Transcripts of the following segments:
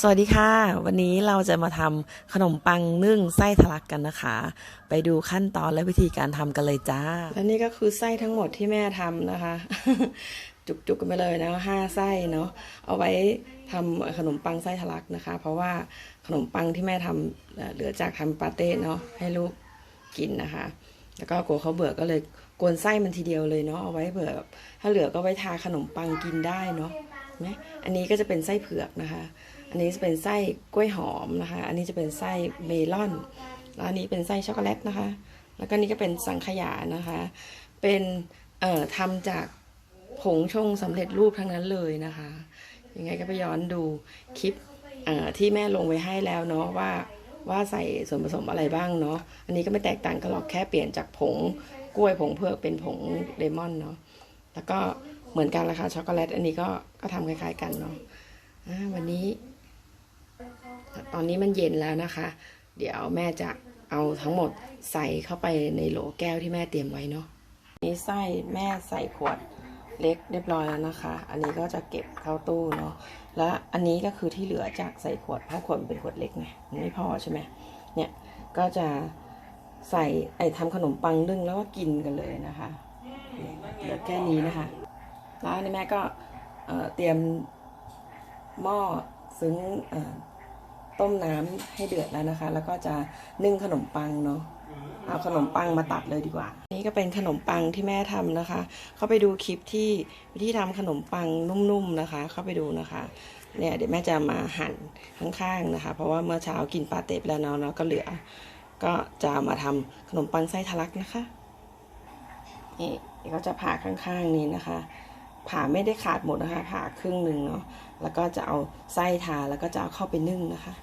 สวัสดีค่ะ วันนี้เราจะมาทำขนมปังนึ่งไส้ทะลักกันนะคะ ไปดูขั้นตอนและวิธีการทำกันเลยจ้า และนี่ก็คือไส้ทั้งหมดที่แม่ทำนะคะ จุกๆกันไปเลยนะห้าไส้เนาะเอาไว้ทำขนมปังไส้ทะลักนะคะ เพราะว่าขนมปังที่แม่ทำเหลือจากทำปาเต้เนาะให้ลูกกินนะคะ แล้วก็กลัวเขาเบื่อก็เลยกวนไส้มันทีเดียวเลยเนาะเอาไว้เผื่อถ้าเหลือก็ไว้ทาขนมปังกินได้เนาะ ไหมอันนี้ก็จะเป็นไส้เผือกนะคะ อันนี้จะเป็นไส้กล้วยหอมนะคะ อันนี้จะเป็นไส้เมลอน แล้วอันนี้เป็นไส้ช็อกโกแลตนะคะ แล้วก็นี่ก็เป็นสังขยานะคะ เป็นเอ่อทำจากผงชงสำเร็จรูปทั้งนั้นเลยนะคะ ยังไงก็ไปย้อนดูคลิปเอ่อที่แม่ลงไว้ให้แล้วเนาะว่าว่าใส่ส่วนผสมอะไรบ้างเนาะ อันนี้ก็ไม่แตกต่างกันหรอกแค่เปลี่ยนจากผงกล้วยผงเผือกเป็นผงเลมอนเนาะ แล้วก็ เหมือนกันราคาช็อกโกแลตอันนี้ก็ก็ทำคล้ายๆกันเนาะวันนี้ ตอนนี้มันเย็นแล้วนะคะ เดี๋ยวแม่จะเอาทั้งหมดใส่เข้าไปในโหลแก้วที่แม่เตรียมไว้เนาะนี่ไส้แม่ใส่ขวดเล็กเรียบร้อยแล้วนะคะ อันนี้ก็จะเก็บเข้าตู้เนาะ แล้วอันนี้ก็คือที่เหลือจากใส่ขวดผ้าะขวดเป็นขวดเล็กไงมันไม่พอใช่ไหมเนี่ยก็จะใส่ไอ้ทำขนมปังนึ่งแล้วก็กินกันเลยนะคะ เหลือแค่นี้นะคะ แล้วอันนี้แม่ก็เอ่อเตรียมหม้อซึ้งเอ่อต้มน้ำให้เดือดแล้วนะคะ แล้วก็จะนึ่งขนมปังเนาะเอาขนมปังมาตัดเลยดีกว่า นี่ก็เป็นขนมปังที่แม่ทำนะคะ เข้าไปดูคลิปที่วิธีทำขนมปังนุ่มๆนะคะ เข้าไปดูนะคะ เนี่ยเดี๋ยวแม่จะมาหั่นข้างๆนะคะ เพราะว่าเมื่อเช้ากินปาเต้ไปแล้วเนาะเนาะก็เหลือ ก็จะมาทำขนมปังไส้ทะลักนะคะ นี่เดี๋ยวก็จะผ่าข้างๆนี้นะคะ ผ่าไม่ได้ขาดหมดนะคะ ผ่าครึ่งหนึ่งเนาะแล้วก็จะเอาไส้ทาแล้วก็จะเอาเข้าไปนึ่งนะคะ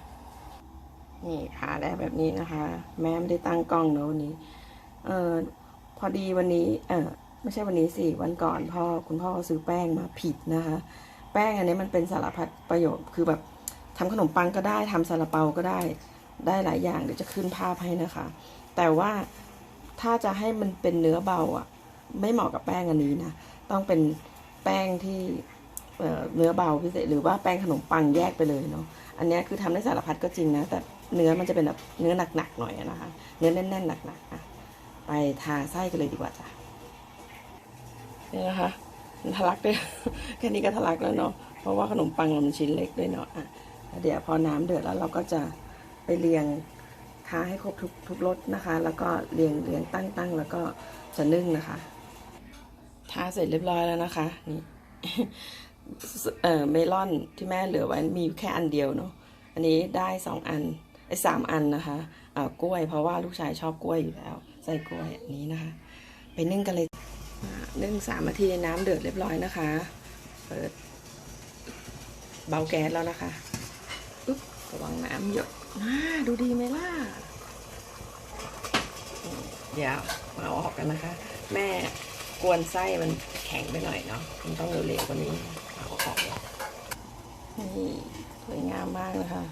นี่ผ่าได้แบบนี้นะคะ แม่ไม่ได้ตั้งกล้องเนอะวันนี้ เออพอดีวันนี้ เออไม่ใช่วันนี้สิวันก่อนพ่อคุณพ่อซื้อแป้งมาผิดนะคะ แป้งอันนี้มันเป็นสารพัดประโยชน์คือแบบทำขนมปังก็ได้ทำซาลาเปาก็ได้ได้หลายอย่างเดี๋ยวจะขึ้นภาพให้นะคะ แต่ว่าถ้าจะให้มันเป็นเนื้อเบาอะ ไม่เหมาะกับแป้งอันนี้นะ ต้องเป็น แป้งที่เเนื้อเบาพิเศษหรือว่าแป้งขนมปังแยกไปเลยเนาะอันนี้คือทำได้สารพัดก็จริงนะ แต่เนื้อมันจะเป็นแบบเนื้อหนักๆหน่อยนะคะ เนื้อแน่นๆหนักๆอะไปทาไส้กันเลยดีกว่าจ้ะนี่นะคะทะลักด้วยแค่นี้ก็ทะลักแล้วเนาะเพราะว่าขนมปังมันชิ้นเล็กด้วยเนาะอะเดี๋ยวพอน้ำเดือดแล้วเราก็จะไปเรียงทาให้ครบทุกทุกรสนะคะ แล้วก็เรียงเรียงตั้งตั้งแล้วก็จะนึ่งนะคะ ทาเสร็จเรียบร้อยแล้วนะคะนี่เอ่อเมลอนที่แม่เหลือไว้มีอยู่แค่อันเดียวเนาะอันนี้ได้สองอันไอ้สามอันนะคะอ่ากล้วย เพราะว่าลูกชายชอบกล้วยอยู่แล้ว ใส่กล้วยอันนี้นะคะ ไปนึ่งกันเลยนึ่งสามนาทีน้ำเดือดเรียบร้อยนะคะเปิดเบาแก๊สแล้วนะคะอุ๊บระวังน้ำหยดน่าดูดีไหมล่ะอืมเดี๋ยวมาเอาออกกันนะคะ แม่ กวนไส้มันแข็งไปหน่อยเนาะมันต้องเร็วๆกว่านี้เอาออกเลยนี่สวยงามมากนะคะ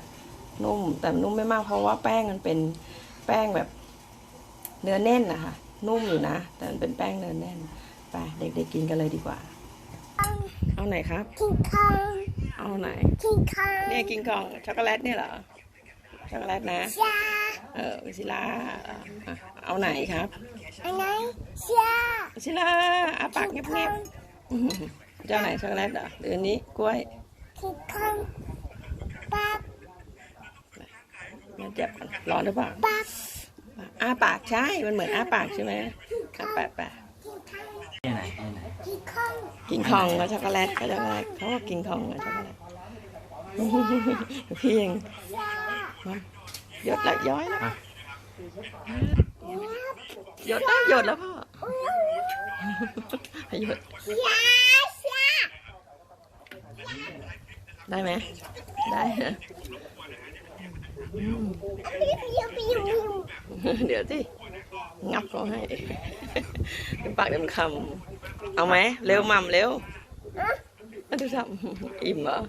นุ่มแต่นุ่มไม่มากเพราะว่าแป้งมันเป็นแป้งแบบเนื้อแน่นนะคะนุ่มอยู่นะ แต่มันเป็นแป้งเนื้อแน่นไปเด็กๆกินกันเลยดีกว่า เอาไหนครับกินข้าวเอาไหนกินข้าวเนี่ยกินของช็อกโกแลตเนี่ยเหรอช็อกโกแลตนะชา เออวิซิล่าอะเอาไหนครับอันไหนชาวิซิล่าอาปากเงียบๆอื้อหือเจ้าไหนช็อกโกแลตเหรอหรืออันนี้กล้วยกินข้าวปั๊บมันเจ็บก่อนร้อนหรือเปล่าปั๊บอ้าปากใช่ มันเหมือนอ้าปากใช่ไหมอ้าปากปากกินข้าวกินข้าวกินของกับช็อกโกแลตก็ช็อกโกแลตเขาก็กินของกับช็อกโกแลตพี่ยังชามันห ยดละย้อยแล้วปั๊บหยดแล้วหยดแล้วพ่อหยดชาชาได้ไหมได้เหรอปิ้วปิ้วปิ้วปิ้วเดี๋ยวสิงับเขาให้เป็นปากเต็มคำเอาไหมเร็วมัมเร็วมาดูทำอิ่มเหรอ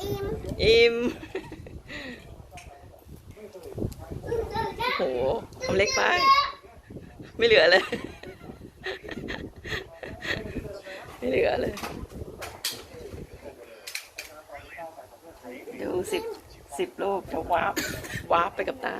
อิ่มอิ่ม โหทำเล็กไป ไม่เหลือเลย ไม่เหลือเลย ดูสิบสิบโลกจะวาร์ปวาร์ปไปกับตา